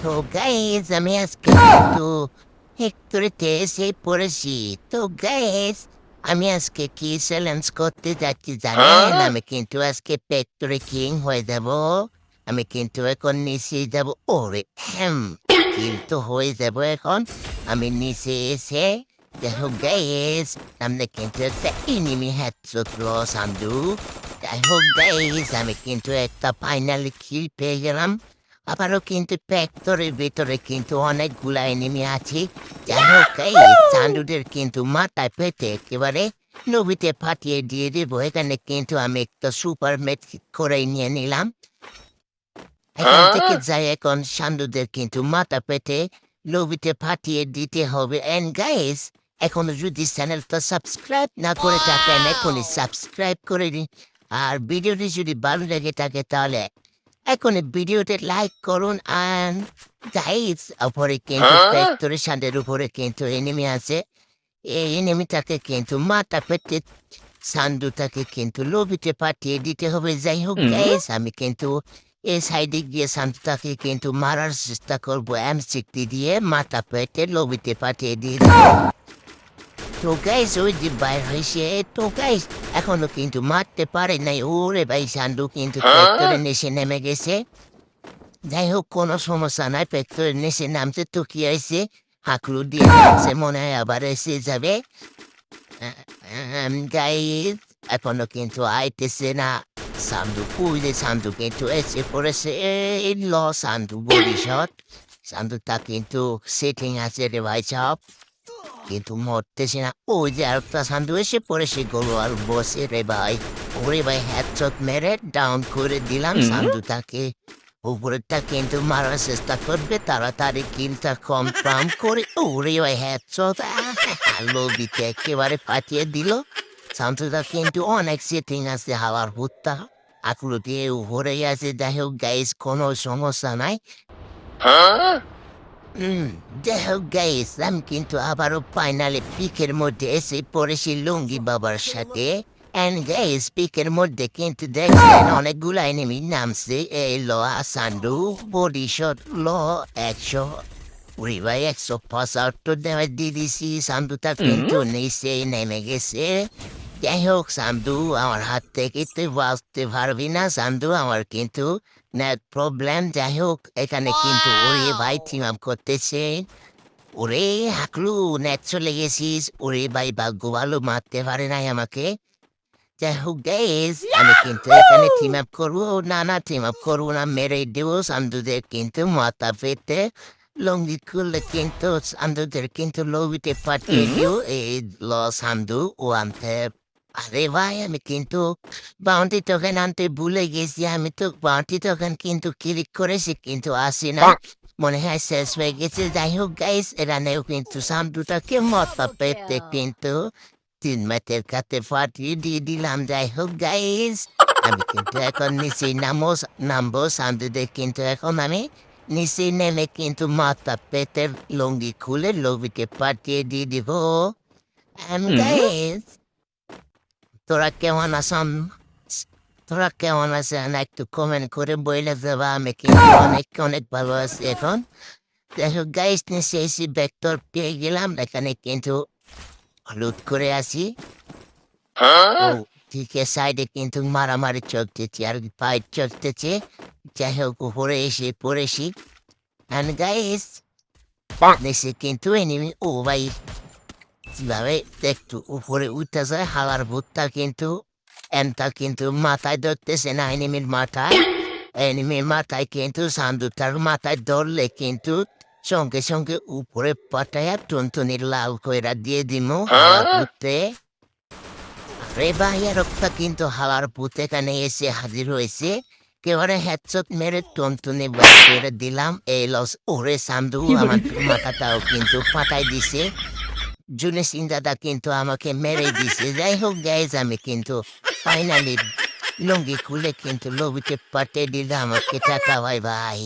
তো গাইজ আমি আজকে একটু হেক্টরিতে এসে পড়েছি তো গাইজ আমি আজকে কি চ্যালেঞ্জ করতে যাচ্ছি জানেন আমি কিন্তু আজকে ফ্যাক্টরি কিং হয়ে যাব আমি কিন্তু এখন নিচে যাব ওরে হ্যাম কিন্তু হয়ে যাব এখন আমি নিচে এসে দেখো গাইজ আমরা কিন্তু একটা এনিমি হেডশট লস আন্দু হোক গাইজ আমি কিন্তু একটা ফাইনালি কিল পেয়ে গেলাম আবারও কিন্তু ফ্যাক্টরির ভিতরে কিন্তু অনেকগুলা এনিমি আছে। যাই হোক এই চান্দুদের কিন্তু মাথায় পেতে একেবারে নবীতে ফাটিয়ে দিয়ে দেবো। এখানে কিন্তু আমি একটা সুপার মেট করে নিয়ে নিলাম। এখান থেকে যাই এখন সান্দুদের কিন্তু মাথা পেতে নবীতে ফাটিয়ে দিতে হবে। এন্ড গাইস এখনও যদি চ্যানেলটা সাবস্ক্রাইব না করে থাকেন এখনই সাবস্ক্রাইব করে দিন। আর ভিডিওটি যদি ভালো লেগে থাকে তাহলে এখন ভিডিওতে লাইক করুন আর গাইস উপরে কিন্তু? ফ্যাক্টরি সাদের উপরে কিন্তু এনিমি আছে এই এনিমিটাকে কিন্তু মাথা পেতে সান্দুটাকে কিন্তু লবিতে পাঠিয়ে দিতে হবে যাই হোক। গাইস আমি কিন্তু এই সাইডে গিয়ে সান্দুটাকে কিন্তু মারার চেষ্টা করব এম সিক্সটি দিয়ে মাথা পেতে লবিতে পাঠিয়ে দিয়ে গাইস ওই যে বাইর হয়েছে তো গাইস এখনও কিন্তু মারতে পারে নাই। ওরে ভাই সান্ডু কিন্তু হ্যাঁ? ফ্যাক্টরি নিচে নেমে গেছে। যাই হোক কোনো সমস্যা নাই ফ্যাক্টরি নিচে নামতে তো কি হয়েছে? হাঁকড়ু দিয়ে মনে হয় আবার এসে যাবে। গাইস এখনও কিন্তু আইতেছে না। সান্দু কুইলে সান্দু কিন্তু এসে পড়েছে। এই ল সান্দু শট সান্দুটা কিন্তু সেটিং আছে রে ভাই সব। কিন্তু মরতেছে না ওই যে আরেকটা সান্দু এসে পড়েছে গরু আর বসে রে ভাই। ওরে ভাই হ্যাডশট মেরে ডাউন করে দিলাম। সান্দুটাকে উপরেরটা কিন্তু মারার চেষ্টা করবে তাড়াতাড়ি কিলটা কনফার্ম করে। ওরে ভাই হ্যাডশট লবিতে একেবারে পাঠিয়ে দিল। সান্দুটা কিন্তু অনেক সেটিং আছে হাওয়ার ভুট্টা আকলু দিয়ে উপরে আছে যাই হোক গাইস কোনো সমস্যা নাই। হুম যাই হোক গাইস আমি কিন্তু আবারও ফাইনালে পিকের মধ্যে এসে পড়েছি লুঙ্গি বাবার সাথে। অ্যান্ড গাইস পিকের মধ্যে কিন্তু দেখছেন অনেকগুলো এনিমি নামছে। এই ল সান্ডু বডি শট ল একশো উড়ি ভাই একশো পঁচাত্তর দেওয়া দিয়ে দিছি। কিন্তু নিচে নেমে গেছে। যাই হোক সান্দু আমার হাত থেকে তুই বাঁচতে পারবি না সান্দু আমার কিন্তু নেট প্রবলেম যাই হোক এখানে কিন্তু ওরে ভাই আপ করতেছে। ওরে হাকলু নেট চলে গেছিস। ওরে ভাই ভাগ্য ভালো মারতে পারে নাই আমাকে। যাই হোক গাইস আমি কিন্তু এখানে টিম আপ করব। না না টিম আপ করব না মেরে দেবো সান্দুদের কিন্তু মাথা পেতে। লঙ্গি করলে কিন্তু সান্দুদের কিন্তু লবিতে পাঠিয়ে দিও। এই ল সান্দু ও আনতে আরে ভাই আমি কিন্তু বাউন্টি টোকেন আনতে ভুলে গেছি। আমি তো বাউন্টি টোকেন কিন্তু ক্লিক করেছি কিন্তু আসি না। মনে হয় শেষ হয়ে গেছে। যাই হোক গাইস এরানেও কিন্তু সাম সামদুটাকে মাথা পেতে কিন্তু তিন মাতের কাছে ফাটিয়ে দিয়ে দিলাম। যাই হোক গাইস আমি কিন্তু এখন নিচেই নামো নামবো সামদুদের কিন্তু এখন আমি নিচে নেমে কিন্তু মাথা পেতে লঙ্গি খুলে লবিকে পাঠিয়ে দিয়ে দিব। আমি গাইস তোরা কেমন আসাম তোরা কেমন আছেন একটু কমেন্ট করে বইলে দেবা আমি কিন্তু অনেক অনেক ভালো আছি এখন দেখো গাইস নিচে এসে ভেক্টর পেয়ে গেলাম এখানে কিন্তু হলুদ করে আসি ঠিক সাইডে কিন্তু মারামারি চলতেছে আর ফাইট চলতেছে যাই হোক উপরে এসে পড়েছি অ্যান্ড গাইস নিচে কিন্তু এনিমি ও ভাই কীভাবে একটু উপরে উঠতে যায় হাওয়ার ভূতটা কিন্তু এনটা কিন্তু মাথায় ধরতেছে না এনিমির মাথায়। এনিমির মাথায় কিন্তু সান্দুটার মাথায় ধরলে কিন্তু সঙ্গে সঙ্গে উপরে পাঠায় টুনটুনির লাল কইরা দিয়ে দিমু হাওয়ার ভূতে। আরে ভাই রক্তা কিন্তু হাওয়ার ভূত এখানে এসে হাজির হয়েছে। কেবারে হেডশট মেরে টুনটুনি বাদ করে দিলাম। এই লস ওরে সান্দু আমার মাথাটাও কিন্তু ফাটাই দিছে। জুনে সিন্দাদা কিন্তু আমাকে মেরে দিছে যাই হোক গাইজ আমি কিন্তু ফাইনালি লুঙ্গি খুলে কিন্তু লবিতে পাঠিয়ে দিলে আমাকে টাকা ভাই ভাই